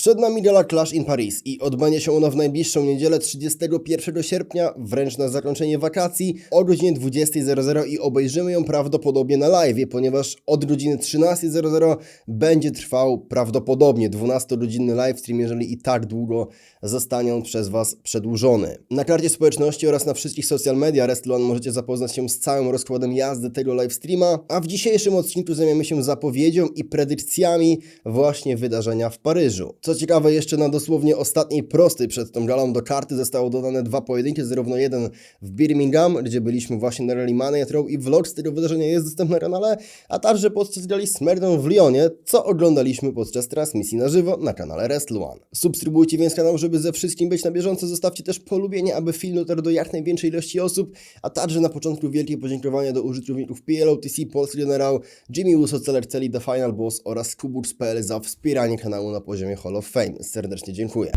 Przed nami gala Clash in Paris i odbędzie się ona w najbliższą niedzielę 31 sierpnia, wręcz na zakończenie wakacji o godzinie 20.00 i obejrzymy ją prawdopodobnie na live, ponieważ od godziny 13.00 będzie trwał prawdopodobnie 12-godzinny livestream, jeżeli i tak długo zostanie on przez Was przedłużony. Na karcie społeczności oraz na wszystkich social media Restlon możecie zapoznać się z całym rozkładem jazdy tego livestreama, a w dzisiejszym odcinku zajmiemy się zapowiedzią i predykcjami właśnie wydarzenia w Paryżu. Co ciekawe, jeszcze na dosłownie ostatniej prostej przed tą galą do karty zostało dodane dwa pojedynki, zarówno jeden w Birmingham, gdzie byliśmy właśnie na Rally Money Row i vlog z tego wydarzenia jest dostępny na kanale, a także podczas gali Smerdą w Lyonie, co oglądaliśmy podczas transmisji na żywo na kanale Wrestle One. Subskrybujcie więc kanał, żeby ze wszystkim być na bieżąco, zostawcie też polubienie, aby film dotarł do jak największej ilości osób, a także na początku wielkie podziękowania do użytkowników PLOTC, Polski Generał, Jimmy Uso, Celer Celi, The Final Boss oraz Kuburs.pl za wspieranie kanału na poziomie Hall of Fame. Serdecznie dziękuję.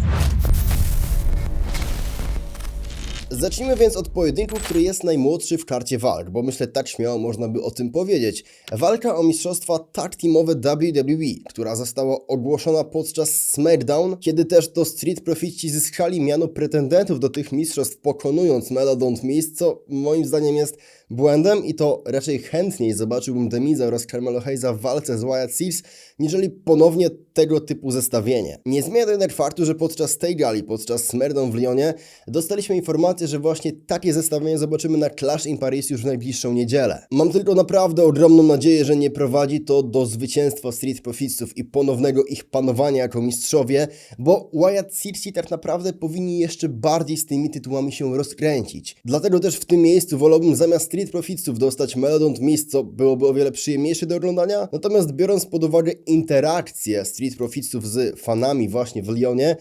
Zacznijmy więc od pojedynku, który jest najmłodszy w karcie walk, bo myślę tak śmiało można by o tym powiedzieć. Walka o mistrzostwa tag teamowe WWE, która została ogłoszona podczas SmackDown, kiedy też to Street Profici zyskali miano pretendentów do tych mistrzostw, pokonując Meladont Mist, co moim zdaniem jest błędem i to raczej chętniej zobaczyłbym Demiza oraz Carmelo Hayesa w walce z Wyatt Seals, niżeli ponownie tego typu zestawienie. Nie zmienia to jednak faktu, że podczas tej gali, podczas SmackDown w Lyonie, dostaliśmy informację, że właśnie takie zestawienie zobaczymy na Clash in Paris już w najbliższą niedzielę. Mam tylko naprawdę ogromną nadzieję, że nie prowadzi to do zwycięstwa Street Profitsów i ponownego ich panowania jako mistrzowie, bo Wyatt Circi tak naprawdę powinni jeszcze bardziej z tymi tytułami się rozkręcić. Dlatego też w tym miejscu wolałbym zamiast Street Profitsów dostać Melodont Mist, co byłoby o wiele przyjemniejsze do oglądania. Natomiast biorąc pod uwagę interakcję Street Profitsów z fanami właśnie w Lyonie,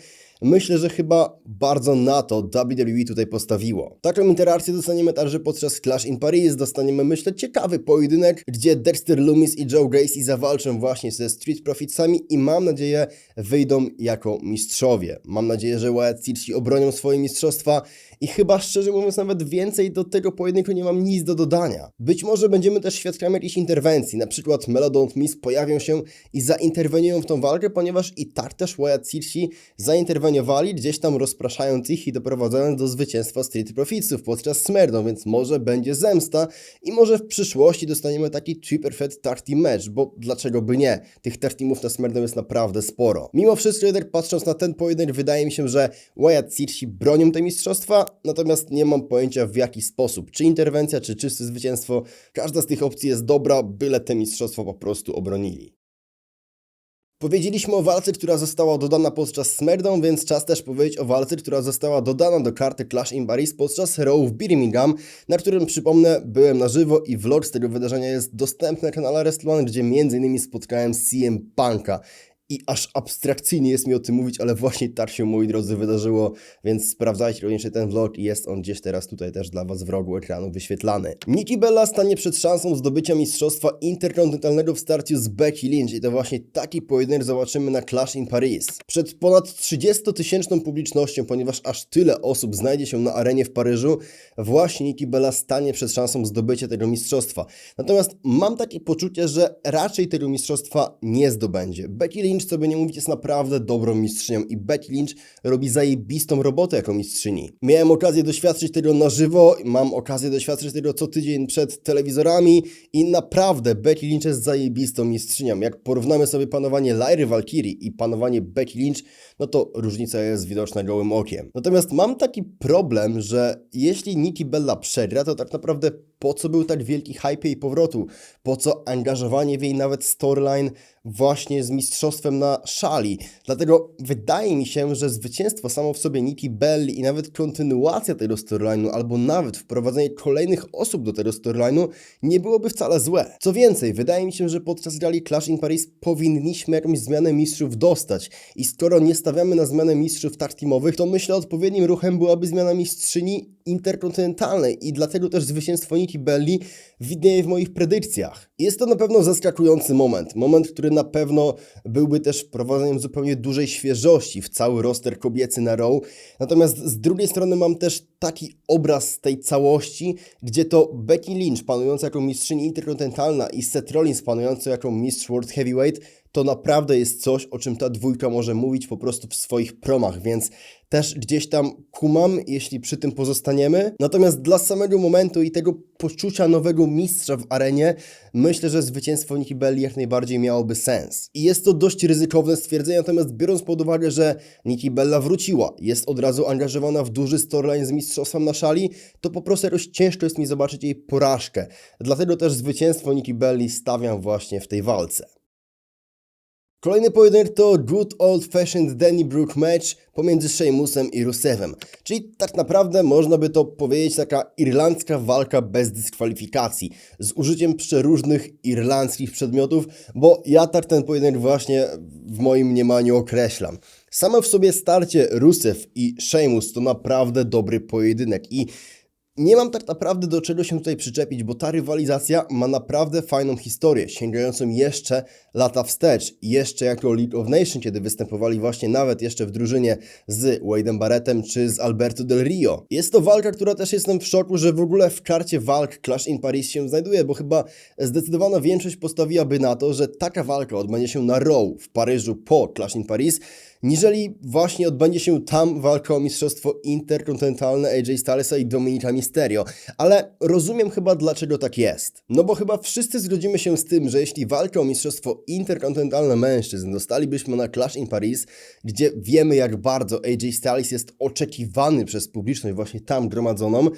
Myślę, że chyba bardzo na to WWE tutaj postawiło. Taką interakcję dostaniemy także podczas Clash in Paris. Dostaniemy, myślę, ciekawy pojedynek, gdzie Dexter Loomis i Joe Gracie zawalczą właśnie ze Street Profitsami i mam nadzieję wyjdą jako mistrzowie. Mam nadzieję, że Wyatt Circi obronią swoje mistrzostwa i chyba szczerze mówiąc nawet więcej do tego pojedynku nie mam nic do dodania. Być może będziemy też świadkami jakiejś interwencji, na przykład Melodont Miss pojawią się i zainterweniują w tą walkę, ponieważ i też Wyatt Circi zainterweniowali, gdzieś tam rozpraszając ich i doprowadzając do zwycięstwa Street Profitsów podczas Smerdą, więc może będzie zemsta i może w przyszłości dostaniemy taki Threat Tag Team Match, bo dlaczego by nie? Tych tag teamów na Smerdą jest naprawdę sporo. Mimo wszystko jednak patrząc na ten pojedynek wydaje mi się, że Wyatt Circi bronią te mistrzostwa, natomiast nie mam pojęcia w jaki sposób. Czy interwencja, czy czyste zwycięstwo. Każda z tych opcji jest dobra, byle te mistrzostwo po prostu obronili. Powiedzieliśmy o walce, która została dodana podczas SmackDown, więc czas też powiedzieć o walce, która została dodana do karty Clash in Paris podczas Raw w Birmingham, na którym przypomnę byłem na żywo i vlog z tego wydarzenia jest dostępny na kanale Wrestling, gdzie m.in. spotkałem CM Punka i aż abstrakcyjnie jest mi o tym mówić, ale właśnie tak się, moi drodzy, wydarzyło, więc sprawdzajcie również ten vlog i jest on gdzieś teraz tutaj też dla Was w rogu ekranu wyświetlany. Nikki Bella stanie przed szansą zdobycia mistrzostwa interkontynentalnego w starciu z Becky Lynch i to właśnie taki pojedynek zobaczymy na Clash in Paris. Przed ponad 30-tysięczną publicznością, ponieważ aż tyle osób znajdzie się na arenie w Paryżu, właśnie Nikki Bella stanie przed szansą zdobycia tego mistrzostwa. Natomiast mam takie poczucie, że raczej tego mistrzostwa nie zdobędzie. Becky Lynch Lynch, co by nie mówić, jest naprawdę dobrą mistrzynią i Becky Lynch robi zajebistą robotę jako mistrzyni. Miałem okazję doświadczyć tego na żywo, mam okazję doświadczyć tego co tydzień przed telewizorami i naprawdę Becky Lynch jest zajebistą mistrzynią. Jak porównamy sobie panowanie Lyry Valkyrie i panowanie Becky Lynch, no to różnica jest widoczna gołym okiem. Natomiast mam taki problem, że jeśli Nikki Bella przegra, to tak naprawdę po co był tak wielki hype jej powrotu? Po co angażowanie w jej nawet storyline właśnie z mistrzostwem na szali? Dlatego wydaje mi się, że zwycięstwo samo w sobie Nikki Belli i nawet kontynuacja tego storyline'u, albo nawet wprowadzenie kolejnych osób do tego storyline'u nie byłoby wcale złe. Co więcej, wydaje mi się, że podczas gali Clash in Paris powinniśmy jakąś zmianę mistrzów dostać. I skoro nie stawiamy na zmianę mistrzów tag teamowych, to myślę odpowiednim ruchem byłaby zmiana mistrzyni interkontynentalnej i dlatego też zwycięstwo Nikki Belli widnieje w moich predykcjach. Jest to na pewno zaskakujący moment, moment, który na pewno byłby też wprowadzeniem zupełnie dużej świeżości w cały roster kobiecy na Raw, natomiast z drugiej strony mam też taki obraz tej całości, gdzie to Becky Lynch panująca jako mistrzyni interkontynentalna i Seth Rollins panujący jako mistrz World Heavyweight to naprawdę jest coś, o czym ta dwójka może mówić po prostu w swoich promach, więc też gdzieś tam kumam, jeśli przy tym pozostaniemy. Natomiast dla samego momentu i tego poczucia nowego mistrza w arenie, myślę, że zwycięstwo Nikki Belli jak najbardziej miałoby sens. I jest to dość ryzykowne stwierdzenie, natomiast biorąc pod uwagę, że Nikki Bella wróciła, jest od razu angażowana w duży storyline z mistrzostwem na szali, to po prostu jakoś ciężko jest mi zobaczyć jej porażkę. Dlatego też zwycięstwo Nikki Belli stawiam właśnie w tej walce. Kolejny pojedynek to Good Old Fashioned Danny Brook match pomiędzy Sheamusem i Rusevem. Czyli tak naprawdę można by to powiedzieć taka irlandzka walka bez dyskwalifikacji, z użyciem przeróżnych irlandzkich przedmiotów, bo ja tak ten pojedynek właśnie w moim mniemaniu określam. Samo w sobie starcie Rusev i Sheamus to naprawdę dobry pojedynek i nie mam tak naprawdę do czego się tutaj przyczepić, bo ta rywalizacja ma naprawdę fajną historię, sięgającą jeszcze lata wstecz. Jeszcze jako League of Nations, kiedy występowali właśnie nawet jeszcze w drużynie z Wade'em Barrettem czy z Alberto Del Rio. Jest to walka, która też jestem w szoku, że w ogóle w karcie walk Clash in Paris się znajduje, bo chyba zdecydowana większość postawiłaby na to, że taka walka odbędzie się na Raw w Paryżu po Clash in Paris, niżeli właśnie odbędzie się tam walka o mistrzostwo interkontynentalne AJ Stylesa i Dominika Mysterio. Ale rozumiem chyba dlaczego tak jest. No bo chyba wszyscy zgodzimy się z tym, że jeśli walkę o mistrzostwo interkontynentalne mężczyzn dostalibyśmy na Clash in Paris, gdzie wiemy jak bardzo AJ Styles jest oczekiwany przez publiczność właśnie tam gromadzoną,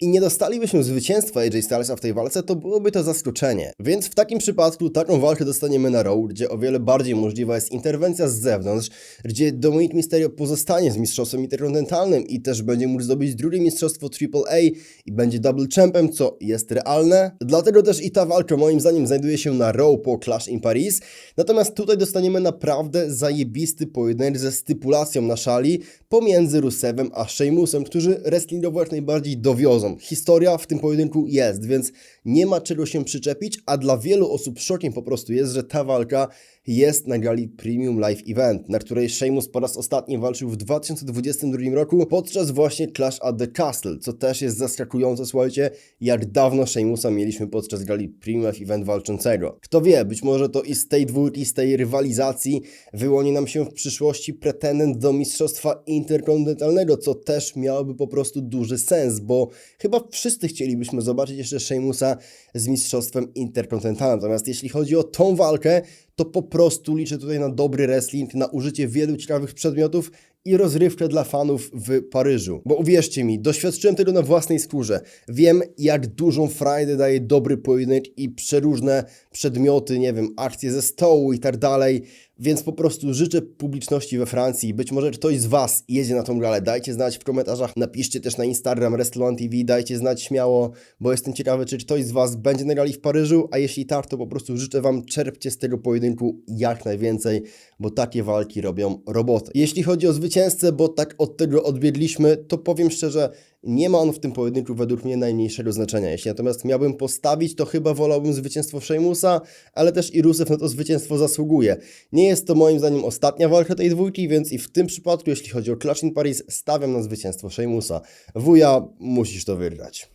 i nie dostalibyśmy zwycięstwa AJ Stylesa w tej walce, to byłoby to zaskoczenie. Więc w takim przypadku taką walkę dostaniemy na Raw, gdzie o wiele bardziej możliwa jest interwencja z zewnątrz, gdzie Dominic Mysterio pozostanie z mistrzostwem interkontynentalnym i też będzie mógł zdobyć drugie mistrzostwo AAA i będzie double champem, co jest realne. Dlatego też i ta walka moim zdaniem znajduje się na Raw po Clash in Paris. Natomiast tutaj dostaniemy naprawdę zajebisty pojedynek ze stypulacją na szali pomiędzy Rusevem a Sheamusem, którzy wrestlingowo jak najbardziej dowiozą. Historia w tym pojedynku jest, więc nie ma czego się przyczepić, a dla wielu osób szokiem po prostu jest, że ta walka jest na gali Premium Live Event, na której Sheamus po raz ostatni walczył w 2022 roku podczas właśnie Clash at the Castle, co też jest zaskakujące, słuchajcie, jak dawno Sheamusa mieliśmy podczas gali Premium Live Event walczącego. Kto wie, być może to i z tej dwójki, z tej rywalizacji wyłoni nam się w przyszłości pretendent do mistrzostwa interkontynentalnego, co też miałoby po prostu duży sens, bo chyba wszyscy chcielibyśmy zobaczyć jeszcze Sheamusa z mistrzostwem interkontynentalnym. Natomiast jeśli chodzi o tą walkę, to po prostu liczę tutaj na dobry wrestling, na użycie wielu ciekawych przedmiotów i rozrywkę dla fanów w Paryżu. Bo uwierzcie mi, doświadczyłem tego na własnej skórze. Wiem, jak dużą frajdę daje dobry pojedynek i przeróżne przedmioty, nie wiem, akcje ze stołu i tak dalej. Więc po prostu życzę publiczności we Francji. Być może ktoś z Was jedzie na tą galę. Dajcie znać w komentarzach, napiszcie też na Instagram Restaurant TV, dajcie znać śmiało, bo jestem ciekawy, czy ktoś z Was będzie na gali w Paryżu, a jeśli tak, to po prostu życzę Wam, czerpcie z tego pojedynku jak najwięcej, bo takie walki robią robotę. Jeśli chodzi o zwycięzcę, bo tak od tego odbiegliśmy, to powiem szczerze, nie ma on w tym pojedynku według mnie najmniejszego znaczenia. Jeśli natomiast miałbym postawić, to chyba wolałbym zwycięstwo Sheamusa, ale też i Rusev na to zwycięstwo zasługuje. Nie jest to moim zdaniem ostatnia walka tej dwójki, więc i w tym przypadku, jeśli chodzi o Clash in Paris, stawiam na zwycięstwo Sheamusa. Wuja, musisz to wygrać.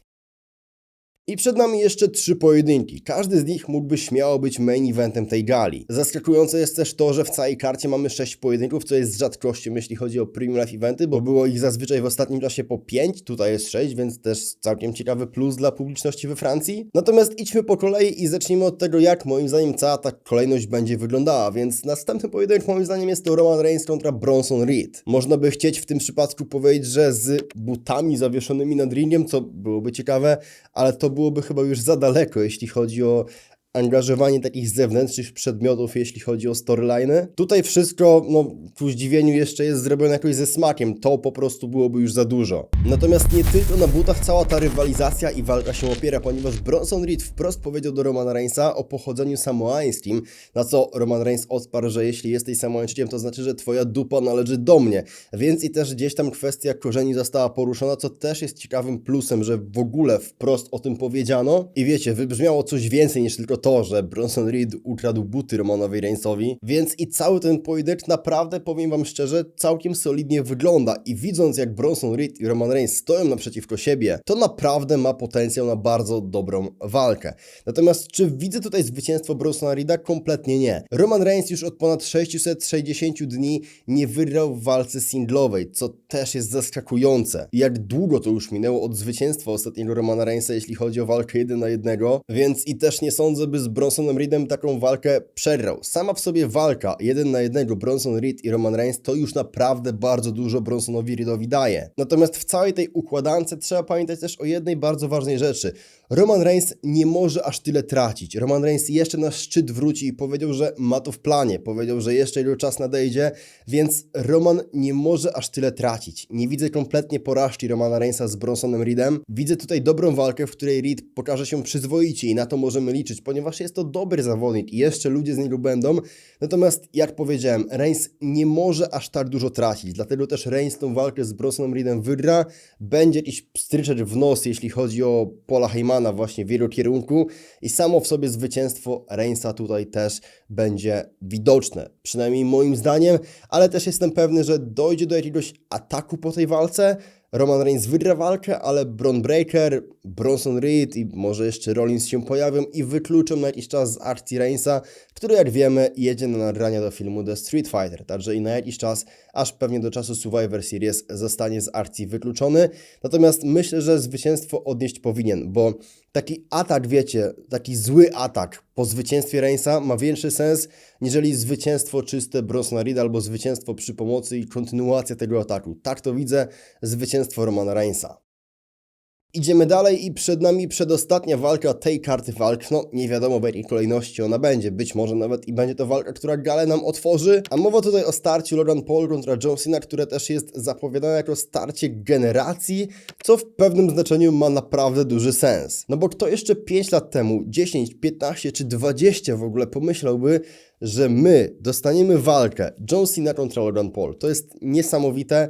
I przed nami jeszcze trzy pojedynki. Każdy z nich mógłby śmiało być main eventem tej gali. Zaskakujące jest też to, że w całej karcie mamy sześć pojedynków, co jest rzadkością, jeśli chodzi o Premium Life Eventy, bo było ich zazwyczaj w ostatnim czasie po pięć, tutaj jest sześć, więc też całkiem ciekawy plus dla publiczności we Francji. Natomiast idźmy po kolei i zacznijmy od tego, jak moim zdaniem cała ta kolejność będzie wyglądała, więc następny pojedynek moim zdaniem jest to Roman Reigns kontra Bronson Reed. Można by chcieć w tym przypadku powiedzieć, że z butami zawieszonymi nad ringiem, co byłoby ciekawe, ale to byłoby chyba już za daleko, jeśli chodzi o angażowanie takich zewnętrznych przedmiotów, jeśli chodzi o storyline. Tutaj wszystko, no, ku zdziwieniu jeszcze jest zrobione jakoś ze smakiem. To po prostu byłoby już za dużo. Natomiast nie tylko na butach cała ta rywalizacja i walka się opiera, ponieważ Bronson Reed wprost powiedział do Romana Reignsa o pochodzeniu samoańskim, na co Roman Reigns odparł, że jeśli jesteś samoańczykiem, to znaczy, że twoja dupa należy do mnie. Więc i też gdzieś tam kwestia korzeni została poruszona, co też jest ciekawym plusem, że w ogóle wprost o tym powiedziano. I wiecie, wybrzmiało coś więcej niż tylko to, że Bronson Reed ukradł buty Romanowi Reignsowi, więc i cały ten pojedynek naprawdę, powiem wam szczerze, całkiem solidnie wygląda i widząc jak Bronson Reed i Roman Reigns stoją naprzeciwko siebie, to naprawdę ma potencjał na bardzo dobrą walkę. Natomiast czy widzę tutaj zwycięstwo Bronsona Reeda? Kompletnie nie. Roman Reigns już od ponad 660 dni nie wygrał w walce singlowej, co też jest zaskakujące. Jak długo to już minęło od zwycięstwa ostatniego Romana Reignsa, jeśli chodzi o walkę jeden na jednego, więc i też nie sądzę, by z Bronsonem Reedem taką walkę przegrał. Sama w sobie walka jeden na jednego Bronson Reed i Roman Reigns to już naprawdę bardzo dużo Bronsonowi Reedowi daje. Natomiast w całej tej układance trzeba pamiętać też o jednej bardzo ważnej rzeczy. Roman Reigns nie może aż tyle tracić. Roman Reigns jeszcze na szczyt wróci i powiedział, że ma to w planie. Powiedział, że jeszcze jego czas nadejdzie, więc Roman nie może aż tyle tracić. Nie widzę kompletnie porażki Romana Reignsa z Bronsonem Reedem. Widzę tutaj dobrą walkę, w której Reed pokaże się przyzwoicie i na to możemy liczyć, ponieważ jest to dobry zawodnik i jeszcze ludzie z niego będą. Natomiast, jak powiedziałem, Reigns nie może aż tak dużo tracić, dlatego też Reigns tą walkę z Bronsonem Reedem wygra. Będzie jakiś stryczek w nos, jeśli chodzi o Paula Heymana właśnie w jego kierunku i samo w sobie zwycięstwo Reignsa tutaj też będzie widoczne, przynajmniej moim zdaniem, ale też jestem pewny, że dojdzie do jakiegoś ataku po tej walce. Roman Reigns wygra walkę, ale Bron Breaker, Bronson Reed i może jeszcze Rollins się pojawią i wykluczą na jakiś czas z akcji Reignsa, który jak wiemy jedzie na nagrania do filmu The Street Fighter, także i na jakiś czas, aż pewnie do czasu Survivor Series zostanie z akcji wykluczony. Natomiast myślę, że zwycięstwo odnieść powinien, bo taki atak, wiecie, taki zły atak po zwycięstwie Reignsa ma większy sens, niżeli zwycięstwo czyste Bronsona Reeda albo zwycięstwo przy pomocy i kontynuacja tego ataku. Tak to widzę, zwycięstwo Romana Reignsa. Idziemy dalej i przed nami przedostatnia walka tej karty walk. No, nie wiadomo w jakiej kolejności ona będzie. Być może nawet i będzie to walka, która galę nam otworzy. A mowa tutaj o starciu Logan Paul kontra John Cena, które też jest zapowiadane jako starcie generacji, co w pewnym znaczeniu ma naprawdę duży sens. No bo kto jeszcze 5 lat temu, 10, 15 czy 20 w ogóle pomyślałby, że my dostaniemy walkę John Cena kontra Logan Paul. To jest niesamowite.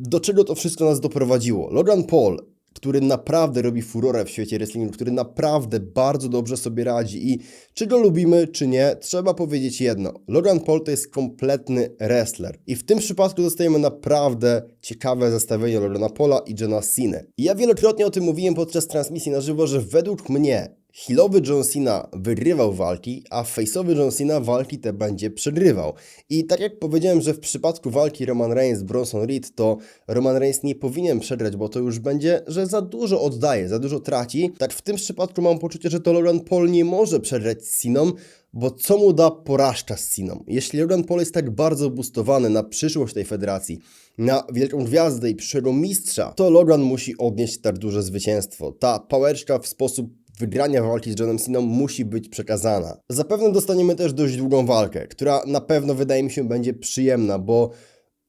Do czego to wszystko nas doprowadziło? Logan Paul który naprawdę robi furorę w świecie wrestlingu, który naprawdę bardzo dobrze sobie radzi i czy go lubimy, czy nie, trzeba powiedzieć jedno. Logan Paul to jest kompletny wrestler i w tym przypadku dostajemy naprawdę ciekawe zestawienie Logana Paula i Johna Cena. I ja wielokrotnie o tym mówiłem podczas transmisji na żywo, że według mnie Hillowy John Cena wygrywał walki, a face'owy John Cena walki te będzie przegrywał. I tak jak powiedziałem, że w przypadku walki Roman Reigns Bronson Reed, to Roman Reigns nie powinien przegrać, bo to już będzie, że za dużo oddaje, za dużo traci. Tak w tym przypadku mam poczucie, że to Logan Paul nie może przegrać z Ceną, bo co mu da porażka z Ceną? Jeśli Logan Paul jest tak bardzo boostowany na przyszłość tej federacji, na wielką gwiazdę i przyszłego mistrza, to Logan musi odnieść tak duże zwycięstwo. Ta pałeczka w sposób wygrania walki z Johnem Ceną musi być przekazana. Zapewne dostaniemy też dość długą walkę, która na pewno wydaje mi się będzie przyjemna, bo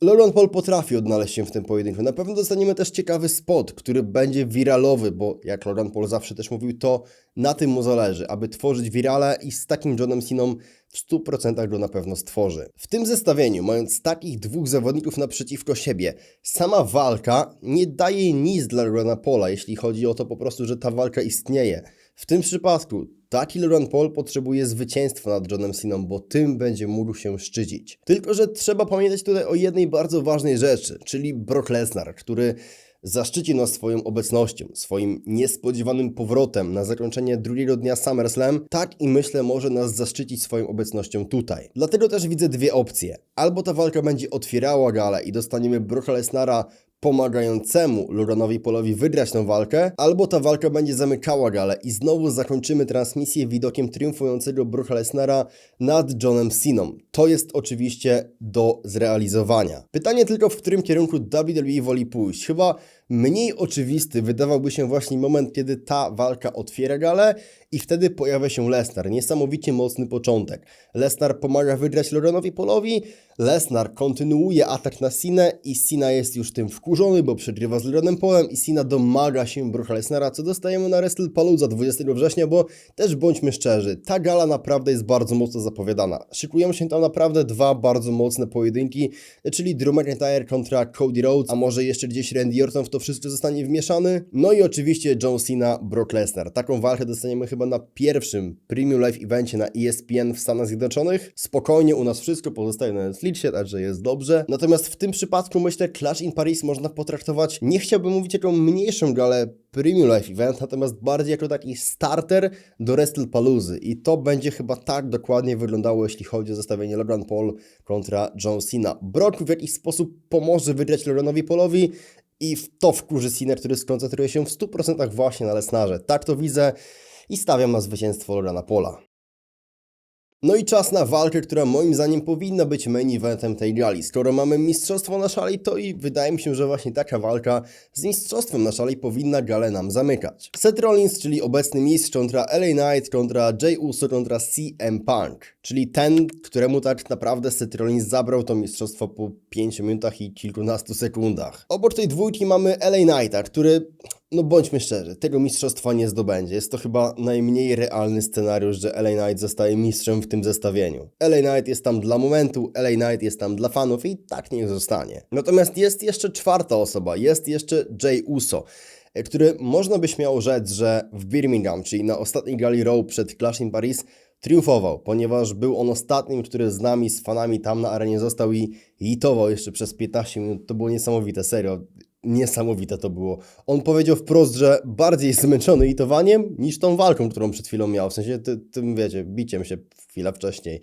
Logan Paul potrafi odnaleźć się w tym pojedynku. Na pewno dostaniemy też ciekawy spot, który będzie wiralowy, bo jak Logan Paul zawsze też mówił, to na tym mu zależy, aby tworzyć wirale i z takim Johnem Ceną w 100% go na pewno stworzy. W tym zestawieniu, mając takich dwóch zawodników naprzeciwko siebie, sama walka nie daje nic dla Logana Paula, jeśli chodzi o to po prostu, że ta walka istnieje. W tym przypadku taki Logan Paul potrzebuje zwycięstwa nad Johnem Ceną, bo tym będzie mógł się szczycić. Tylko, że trzeba pamiętać tutaj o jednej bardzo ważnej rzeczy, czyli Brock Lesnar, który zaszczyci nas swoją obecnością, swoim niespodziewanym powrotem na zakończenie drugiego dnia SummerSlam, tak i myślę może nas zaszczycić swoją obecnością tutaj. Dlatego też widzę dwie opcje. Albo ta walka będzie otwierała galę i dostaniemy Brocka Lesnara pomagającemu Loganowi Polowi wygrać tę walkę, albo ta walka będzie zamykała galę i znowu zakończymy transmisję widokiem triumfującego Brooka Lesnara nad Johnem Ceną. To jest oczywiście do zrealizowania. Pytanie tylko, w którym kierunku WWE woli pójść. Chyba mniej oczywisty wydawałby się właśnie moment, kiedy ta walka otwiera galę i wtedy pojawia się Lesnar. Niesamowicie mocny początek. Lesnar pomaga wygrać Loganowi Polowi, Lesnar kontynuuje atak na Sinę i Sina jest już tym wkurzony, bo przegrywa z Loganem Polem i Sina domaga się Brooka Lesnara, co dostajemy na WrestlePalooza 20 września, bo też bądźmy szczerzy, ta gala naprawdę jest bardzo mocno zapowiadana. Szykują się tam naprawdę dwa bardzo mocne pojedynki, czyli Drew McIntyre kontra Cody Rhodes, a może jeszcze gdzieś Randy Orton w to wszystko zostanie wmieszany. No i oczywiście John Cena, Brock Lesnar. Taką walkę dostaniemy chyba na pierwszym Premium Live Evencie na ESPN w Stanach Zjednoczonych. Spokojnie, u nas wszystko pozostaje na Netflixie, także jest dobrze. Natomiast w tym przypadku myślę Clash in Paris można potraktować, nie chciałbym mówić jako mniejszą galę Premium Live Event, natomiast bardziej jako taki starter do WrestlePaloozy i to będzie chyba tak dokładnie wyglądało, jeśli chodzi o zestawienie Logan Paul kontra John Cena. Brock w jakiś sposób pomoże wygrać Loganowi Paulowi i w to wkurzy Cena, który skoncentruje się w 100% właśnie na Lesnarze. Tak to widzę i stawiam na zwycięstwo Logana Paula. No i czas na walkę, która moim zdaniem powinna być main eventem tej gali. Skoro mamy mistrzostwo na szali, to i wydaje mi się, że właśnie taka walka z mistrzostwem na szali powinna galę nam zamykać. Seth Rollins, czyli obecny mistrz kontra LA Knight, kontra Jay Uso, kontra CM Punk. Czyli ten, któremu tak naprawdę Seth Rollins zabrał to mistrzostwo po 5 minutach i kilkunastu sekundach. Obok tej dwójki mamy LA Knighta, który no bądźmy szczerzy, tego mistrzostwa nie zdobędzie. Jest to chyba najmniej realny scenariusz, że LA Knight zostaje mistrzem w tym zestawieniu. LA Knight jest tam dla momentu, LA Knight jest tam dla fanów i tak niech zostanie. Natomiast jest jeszcze czwarta osoba, jest jeszcze Jay Uso który można by śmiało rzec, że w Birmingham, czyli na ostatniej gali Raw przed Clash in Paris, triumfował, ponieważ był on ostatnim, który z nami, z fanami tam na arenie został i hitował jeszcze przez 15 minut. To było niesamowite, serio niesamowite to było. On powiedział wprost, że bardziej jest zmęczony itowaniem niż tą walką, którą przed chwilą miał. W sensie ty, tym, wiecie, biciem się chwilę wcześniej.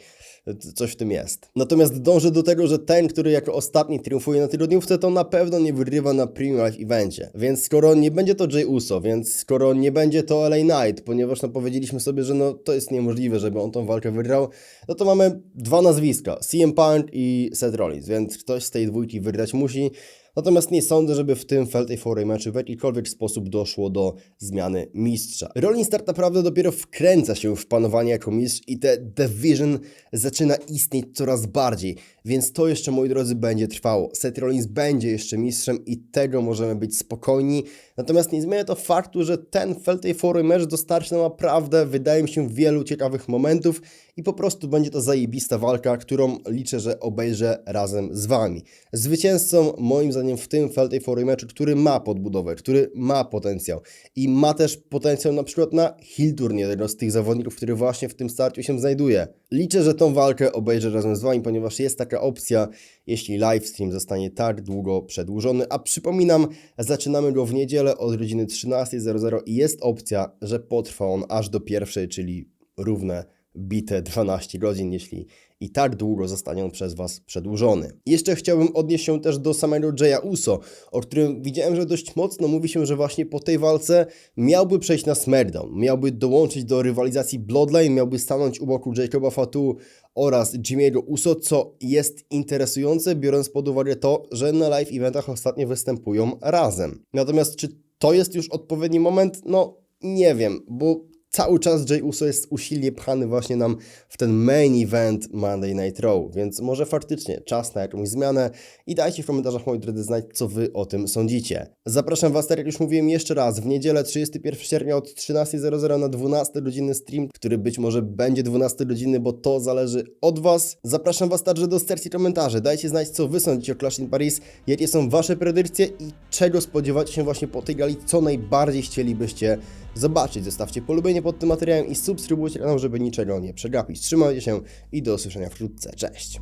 Coś w tym jest. Natomiast dążę do tego, że ten, który jako ostatni triumfuje na tygodniówce, to na pewno nie wygrywa na Premium Live Evencie. Więc skoro nie będzie to Jay Uso, więc skoro nie będzie to LA Knight, ponieważ no powiedzieliśmy sobie, że no to jest niemożliwe, żeby on tą walkę wygrał, no to mamy dwa nazwiska, CM Punk i Seth Rollins, więc ktoś z tej dwójki wygrać musi. Natomiast nie sądzę, żeby w tym Fatal 4 meczu w jakikolwiek sposób doszło do zmiany mistrza. Rollins tak naprawdę dopiero wkręca się w panowanie jako mistrz i te Division zaczyna istnieć coraz bardziej, więc to jeszcze, moi drodzy, będzie trwało. Seth Rollins będzie jeszcze mistrzem i tego możemy być spokojni. Natomiast nie zmienia to faktu, że ten Fatal 4 mecz dostarczy naprawdę, wydaje mi się, wielu ciekawych momentów i po prostu będzie to zajebista walka, którą liczę, że obejrzę razem z Wami. Zwycięzcą, moim zdaniem, w tym Fatal 4 meczu, który ma podbudowę, który ma potencjał i ma też potencjał na przykład na Hill jednego z tych zawodników, który właśnie w tym starciu się znajduje. Liczę, że tą walkę obejrzę razem z Wami, ponieważ jest taka opcja, jeśli livestream zostanie tak długo przedłużony, a przypominam, zaczynamy go w niedzielę od godziny 13.00 i jest opcja, że potrwa on aż do pierwszej, czyli równe bite 12 godzin, jeśli i tak długo zostanie przez Was przedłużony. Jeszcze chciałbym odnieść się też do samego Jaya Uso, o którym widziałem, że dość mocno mówi się, że właśnie po tej walce miałby przejść na SmackDown, miałby dołączyć do rywalizacji Bloodline, miałby stanąć u boku Jacoba Fatu oraz Jimmy'ego Uso, co jest interesujące, biorąc pod uwagę to, że na live eventach ostatnio występują razem. Natomiast czy to jest już odpowiedni moment? No nie wiem, bo cały czas Jay Uso jest usilnie pchany właśnie nam w ten main event Monday Night Raw, więc może faktycznie czas na jakąś zmianę i dajcie w komentarzach, moi drodzy, znać, co Wy o tym sądzicie. Zapraszam Was, tak jak już mówiłem jeszcze raz, w niedzielę 31 sierpnia od 13.00 na 12 godziny stream, który być może będzie 12 godziny, bo to zależy od Was. Zapraszam Was także do sekcji komentarzy, dajcie znać, co Wy sądzicie o Clash in Paris, jakie są Wasze predykcje i czego spodziewacie się właśnie po tej gali, co najbardziej chcielibyście zobaczyć. Zostawcie polubienie pod tym materiałem i subskrybujcie kanał, żeby niczego nie przegapić. Trzymajcie się i do usłyszenia wkrótce. Cześć!